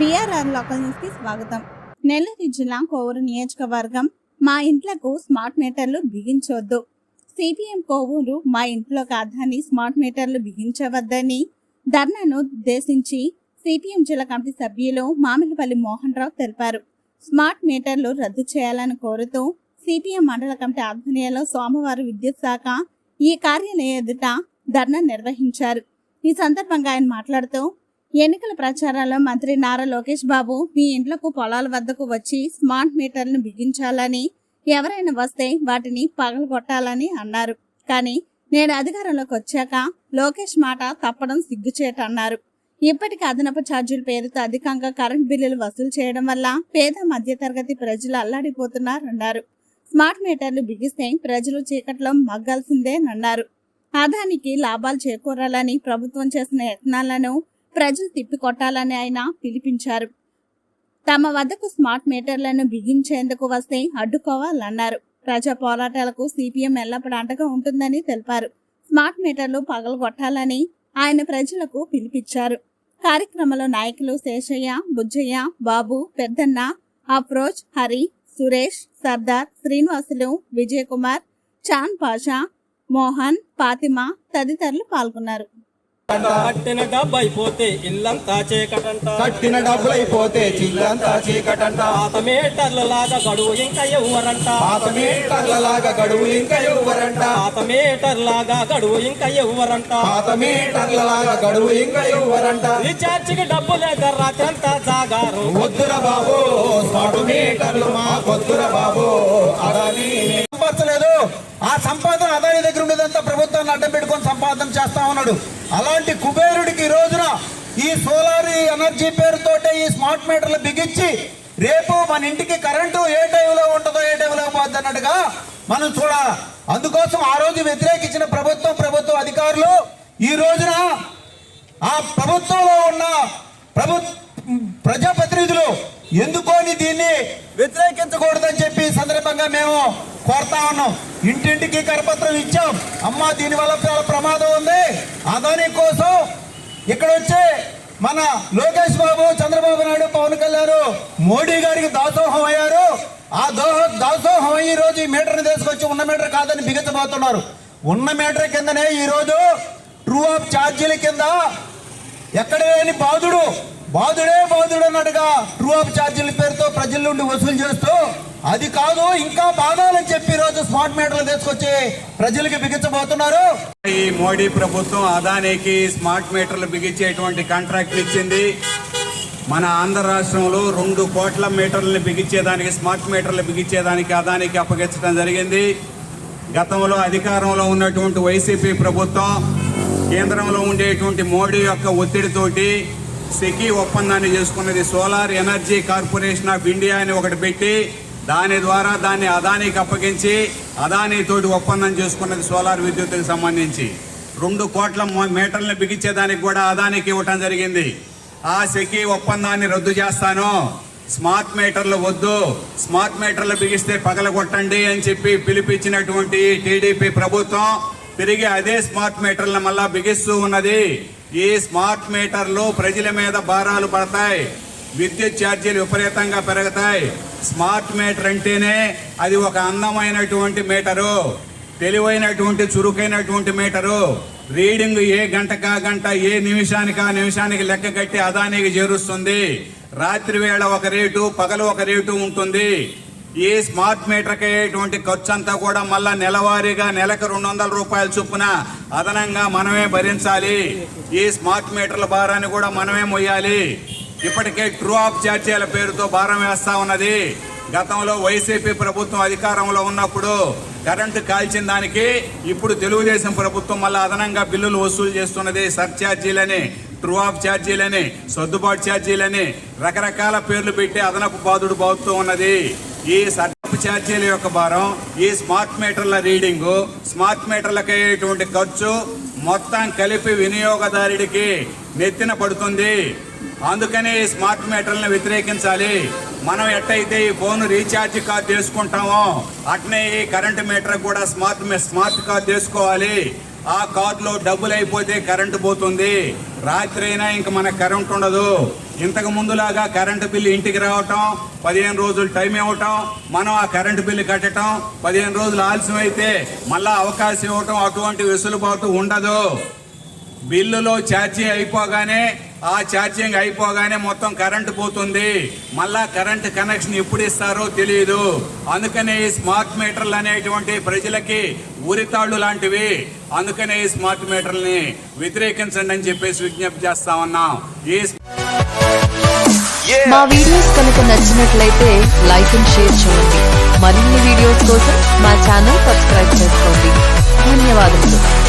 BRR local న్యూస్కి స్వాగతం. నెల్లూరు జిల్లా కోవూరు నియోజకవర్గం మా ఇంట్లకు స్మార్ట్ మీటర్లు బిగించొద్దు. సిపిఎం కోవూరు మా ఇంట్లో కాదని స్మార్ట్ మీటర్లు బిగించవద్దని ధర్నాను ఉద్దేశించి సిపిఎం జిల్లా కమిటీ సభ్యులు మామిడిపల్లి మోహన్ రావు తెలిపారు. స్మార్ట్ మీటర్లు రద్దు చేయాలని కోరుతూ సిపిఎం మండల కమిటీ ఆధ్వర్యంలో సోమవారం విద్యుత్ శాఖ ఈ కార్యాలయం ఎదుట ధర్నా నిర్వహించారు. ఈ సందర్భంగా ఆయన మాట్లాడుతూ ఎన్నికల ప్రచారాల్లో మంత్రి నారా లోకేష్ బాబు మీ ఇంట్లకు పొలాల వద్దకు వచ్చి స్మార్ట్ మీటర్లను బిగించాలని ఎవరైనా వస్తే వాటిని పగలగొట్టాలని అన్నారు. కానీ నేను అధికారంలోకి వచ్చాక లోకేష్ మాట తప్పడం సిగ్గుచేట అన్నారు. ఇప్పటికి అదనపు ఛార్జీల పేరుతో అధికంగా కరెంట్ బిల్లులు వసూలు చేయడం వల్ల పేద మధ్యతరగతి ప్రజలు అల్లాడిపోతున్నారన్నారు. స్మార్ట్ మీటర్లు బిగిస్తే ప్రజలు చీకట్లో మగ్గాల్సిందేనన్నారు. ఆదానికి లాభాలు చేకూరాలని ప్రభుత్వం చేసిన యత్నాలను ప్రజలు తిప్పికొట్టాలని ఆయన పిలిపించారు. తమ వద్దకు స్మార్ట్ మీటర్లను బిగించేందుకు వస్తే అడ్డుకోవాలన్నారు. ప్రజా పోరాటాలకు సిపిఎం ఎల్లప్పుడూ అండగా ఉంటుందని తెలిపారు. స్మార్ట్ మీటర్లు పగలగొట్టాలని ఆయన ప్రజలకు పిలిపించారు. కార్యక్రమంలో నాయకులు శేషయ్య బుజ్జయ్య బాబు పెద్దన్న అప్రోచ్ హరి సురేష్ సర్దార్ శ్రీనివాసులు విజయ్ కుమార్ చాన్ పాషా మోహన్ ఫాతిమా తదితరులు పాల్గొన్నారు. కట్టిన డబ్బైపోతే ఇల్లంతా చీకటంట. కట్టిన డబ్బులైపోతే చిల్లంతా చీకటంట. పాత మీటర్ల లాగా గడువు ఇంకా ఎవ్వరంట. పాత మీటర్లలాగా గడువు ఇంకా ఇవ్వరంట పాత మీటర్ లాగా గడువు ఇంకా ఎవ్వరంట. పాత మీటర్లలాగా గడువు ఇంకా ఇవ్వరంట రీఛార్జికి డబ్బు లేక రాత్రంతా జాగారు. వద్దుర బాబు స్మార్ట్ మీటర్లు మా వద్దుర బాబు అదాని సంపాదించలేదు ఆ సంపాదన అదాని దగ్గర ఉండేదంతా ప్రభుత్వాన్ని అడ్డం పెట్టుకొని సంపాదన చేస్తా ఉన్నాడు. అలాంటి కుబేరుడికి ఈ రోజున ఈ సోలార్ ఎనర్జీ పేరుతోటే ఈ స్మార్ట్ మీటర్లు బిగించి రేపు మన ఇంటికి కరెంటు ఏ టైంలో ఉంటుందో ఏ టైంలో పోద్ది అన్నట్టుగా మనం చూడాలి అందుకోసం ఆ రోజు వ్యతిరేకించిన ప్రభుత్వం ప్రభుత్వ అధికారులు ఈ రోజున ఆ ప్రభుత్వంలో ఉన్న ప్రభు ప్రజాప్రతినిధులు ఎందుకోని దీన్ని వ్యతిరేకించకూడదని చెప్పి సందర్భంగా మేము కోరుతా ఉన్నాం. ఇంటింటికి కరపత్రం ఇచ్చాం. అమ్మ దీనివల్ల చాలా ప్రమాదం ఉంది. అదాని కోసం ఇక్కడ వచ్చే మన లోకేష్ బాబు చంద్రబాబు నాయుడు పవన్ కళ్యాణ్ మోడీ గారికి దాసోహం అయ్యారు. ఆ దోహ దాసోహం అయ్యి ఈ రోజు ఈ మీటర్ని తీసుకొచ్చి ఉన్న మీటర్ కాదని బిగించబోతున్నారు. ఉన్న మీటర్ కిందనే ఈరోజు ట్రూ ఆఫ్ ఛార్జీల కింద ఎక్కడ లేని బాధుడు. బాధుడే బాధుడు అన్నట్టుగా ట్రూ ఆఫ్ ఛార్జ్ నుండి వసూలు చేస్తూ అది కాదు ఇంకా బాధాలని చెప్పి రోజు స్మార్ట్ మీటర్లు తీసుకొచ్చి ప్రజలకి బిగించబోతున్నారు. ఈ మోడీ ప్రభుత్వం అదానికి స్మార్ట్ మీటర్లు బిగించేటువంటి కాంట్రాక్ట్ ఇచ్చింది. మన ఆంధ్ర రాష్ట్రంలో రెండు కోట్ల మీటర్లను బిగించేదానికి స్మార్ట్ మీటర్లు బిగించేదానికి అదానికి అప్పగించడం జరిగింది. గతంలో అధికారంలో ఉన్నటువంటి వైసీపీ ప్రభుత్వం కేంద్రంలో ఉండేటువంటి మోడీ యొక్క ఒత్తిడితోటి సెకీ ఒప్పందాన్ని చేసుకున్నది solar energy corporation of India అని ఒకటి పెట్టి దాని ద్వారా దాన్ని అదానికి అప్పగించి అదాని తోటి ఒప్పందం చేసుకున్నది సోలార్ విద్యుత్తుకు సంబంధించి. రెండు కోట్ల మీటర్లను బిగించేదానికి కూడా అదానికి ఇవ్వటం జరిగింది. ఆ సెకీ ఒప్పందాన్ని రద్దు చేస్తాను. స్మార్ట్ మీటర్లు వద్దు. స్మార్ట్ మీటర్లు బిగిస్తే పగలగొట్టండి అని చెప్పి పిలిపించినటువంటి టీడీపీ ప్రభుత్వం తిరిగి అదే స్మార్ట్ మీటర్లను మళ్ళా బిగిస్తూ ఉన్నది. ఈ స్మార్ట్ మీటర్లు ప్రజల మీద భారాలు పడతాయి. విద్యుత్ ఛార్జీలు విపరీతంగా పెరుగుతాయి. స్మార్ట్ మీటర్ అంటేనే అది ఒక అందమైనటువంటి మీటరు. తెలివైనటువంటి చురుకైనటువంటి మీటరు. రీడింగ్ ఏ గంటకా గంట ఏ నిమిషానికి ఆ నిమిషానికి లెక్క కట్టి అదానికి చేరుస్తుంది. రాత్రి వేళ ఒక రేటు పగలు ఒక రేటు ఉంటుంది. ఈ స్మార్ట్ మీటర్కి అయ్యేటువంటి ఖర్చు అంతా కూడా మళ్ళా నెలవారీగా నెలకు రెండు వందల రూపాయల చొప్పున అదనంగా మనమే భరించాలి. ఈ స్మార్ట్ మీటర్ల భారాన్ని కూడా మనమే మొయ్యాలి. ఇప్పటికే ట్రూ ఆఫ్ ఛార్జీల పేరుతో భారం వేస్తా ఉన్నది. గతంలో వైసీపీ ప్రభుత్వం అధికారంలో ఉన్నప్పుడు కరెంటు కాల్చిన దానికి ఇప్పుడు తెలుగుదేశం ప్రభుత్వం మళ్ళీ అదనంగా బిల్లులు వసూలు చేస్తున్నది. సర్ఛార్జీలని ట్రూ ఆఫ్ ఛార్జీలని సర్దుబాటు ఛార్జీలని రకరకాల పేర్లు పెట్టి అదనపు బాధుడు బాగుతూ ఉన్నది. ఈ సర్దుబాటు ఛార్జీల యొక్క భారం ఈ స్మార్ట్ మీటర్ల రీడింగ్ స్మార్ట్ మీటర్లకు అయ్యేటువంటి ఖర్చు మొత్తం కలిపి వినియోగదారుడికి నెత్తిన పడుతుంది. అందుకని ఈ స్మార్ట్ మీటర్లను వ్యతిరేకించాలి. మనం ఎట్టయితే ఈ ఫోన్ రీఛార్జ్ కార్డు చేసుకుంటామో అట్నే ఈ కరెంట్ మీటర్ కూడా స్మార్ట్ స్మార్ట్ కార్డు చేసుకోవాలి ఆ కార్డులో డబ్బులు అయిపోతే కరెంటు పోతుంది. రాత్రి అయినా ఇంక మనకు కరెంట్ ఉండదు. ఇంతకు ముందులాగా కరెంటు బిల్లు ఇంటికి రావటం పదిహేను రోజులు టైం ఇవ్వటం మనం ఆ కరెంటు బిల్లు కట్టడం పదిహేను రోజులు ఆలస్యం అయితే మళ్ళా అవకాశం ఇవ్వటం అటువంటి వెసులుబాటు ఉండదు. బిల్లులో ఛార్జీ అయిపోగానే ఆ ఛార్జింగ్ అయిపోగానే మొత్తం కరెంటు పోతుంది. మళ్ళా కరెంటు కనెక్షన్ ఎప్పుడు ఇస్తారో తెలియదు అందుకనే ఈ స్మార్ట్ మీటర్లు అనేటువంటి ప్రజలకి ఉరితాళ్ళు లాంటివి. అందుకనే ఈ స్మార్ట్ మీటర్లని వ్యతిరేకించండి అని చెప్పేసి విజ్ఞప్తి చేస్తా ఉన్నాం. ఈ మా వీడియోస్ కనుక నచ్చినట్లయితే లైక్ అండ్ షేర్ చేయండి. మరిన్ని వీడియోస్ కోసం మా ఛానల్ సబ్స్క్రైబ్ చేసుకోండి. ధన్యవాదములు.